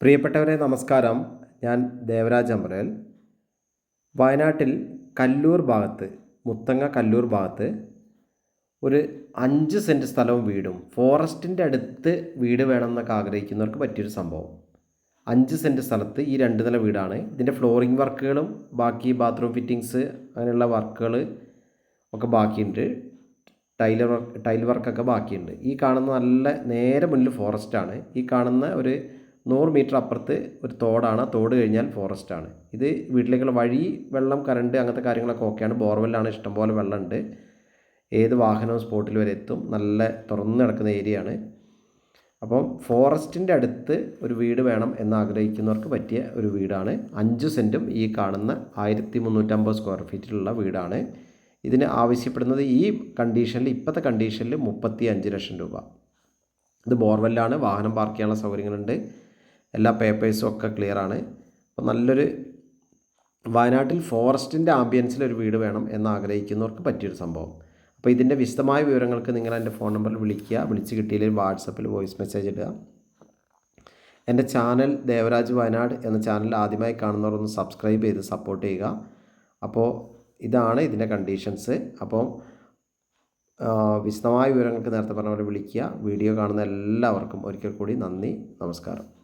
പ്രിയപ്പെട്ടവരെ നമസ്കാരം. ഞാൻ ദേവരാജ് അമ്പരൽ വയനാട്ടിൽ കല്ലൂർ ഭാഗത്ത് മുത്തങ്ങ കല്ലൂർ ഭാഗത്ത് ഒരു അഞ്ച് സെന്റ് സ്ഥലവും വീടും ഫോറസ്റ്റിന്റെ അടുത്ത് വീട് വേണമെന്നൊക്കെ ആഗ്രഹിക്കുന്നവർക്ക് പറ്റിയൊരു സംഭവം. അഞ്ച് സെന്റ് സ്ഥലത്ത് ഈ രണ്ട് നില വീടാണ്. ഇതിന്റെ ഫ്ലോറിംഗ് വർക്കുകളും ബാക്കി ബാത്റൂം ഫിറ്റിങ്സ് അങ്ങനെയുള്ള വർക്കുകൾ ഒക്കെ ബാക്കിയുണ്ട്. ടൈലർ വർക്ക് ടൈൽ വർക്കൊക്കെ ബാക്കിയുണ്ട്. ഈ കാണുന്ന നല്ല നേരെ മുന്നിൽ ഫോറസ്റ്റാണ്. ഈ കാണുന്ന ഒരു നൂറ് മീറ്റർ അപ്പുറത്ത് ഒരു തോടാണ്. ആ തോട് കഴിഞ്ഞാൽ ഫോറസ്റ്റാണ് ഇത് വീട്ടിലേക്കുള്ള വഴി വെള്ളം കറണ്ട് അങ്ങനത്തെ കാര്യങ്ങളൊക്കെ ഓക്കെയാണ് ബോർവെല്ലാണ്. ഇഷ്ടംപോലെ വെള്ളമുണ്ട്. ഏത് വാഹനവും സ്പോട്ടിൽ വരെ എത്തും. നല്ല തുറന്നു കിടക്കുന്ന ഏരിയയാണ് അപ്പം ഫോറസ്റ്റിന്റെ അടുത്ത് ഒരു വീട് വേണം എന്ന് ആഗ്രഹിക്കുന്നവർക്ക് പറ്റിയ ഒരു വീടാണ്. അഞ്ച് സെന്റും ഈ കാണുന്ന ആയിരത്തി മുന്നൂറ്റമ്പത് സ്ക്വയർ ഫീറ്റിലുള്ള വീടാണ്. ഇതിന് ആവശ്യപ്പെടുന്നത് ഈ കണ്ടീഷനിൽ ഇപ്പോഴത്തെ കണ്ടീഷനിൽ മുപ്പത്തി അഞ്ച് ലക്ഷം രൂപ. ഇത് ബോർവെല്ലാണ്. വാഹനം പാർക്ക് ചെയ്യാനുള്ള സൗകര്യങ്ങളുണ്ട്. എല്ലാ പേപ്പേഴ്സും ഒക്കെ ക്ലിയർ ആണ്. അപ്പോൾ നല്ലൊരു വയനാട്ടിൽ ഫോറസ്റ്റിന്റെ ആംബിയൻസിൽ ഒരു വീട് വേണം എന്ന് ആഗ്രഹിക്കുന്നവർക്ക് പറ്റിയൊരു സംഭവം. അപ്പോൾ ഇതിന്റെ വിശദമായ വിവരങ്ങൾക്ക് നിങ്ങൾ എന്റെ ഫോൺ നമ്പറിൽ വിളിക്കുക. വിളിച്ച് കിട്ടിയില്ലെങ്കിൽ വാട്സപ്പിൽ വോയിസ് മെസ്സേജ് ഇടുക. എന്റെ ചാനൽ ദേവരാജ് വയനാട് എന്ന ചാനൽ ആദ്യമായി കാണുന്നവർ ഒന്ന് സബ്സ്ക്രൈബ് ചെയ്ത് സപ്പോർട്ട് ചെയ്യുക. അപ്പോൾ ഇതാണ് ഇതിന്റെ കണ്ടീഷൻസ് അപ്പോൾ വിശദമായ വിവരങ്ങൾക്ക് നേരത്തെ പറഞ്ഞ പോലെ വിളിക്കുക. വീഡിയോ കാണുന്ന എല്ലാവർക്കും ഒരിക്കൽ കൂടി നന്ദി നമസ്കാരം.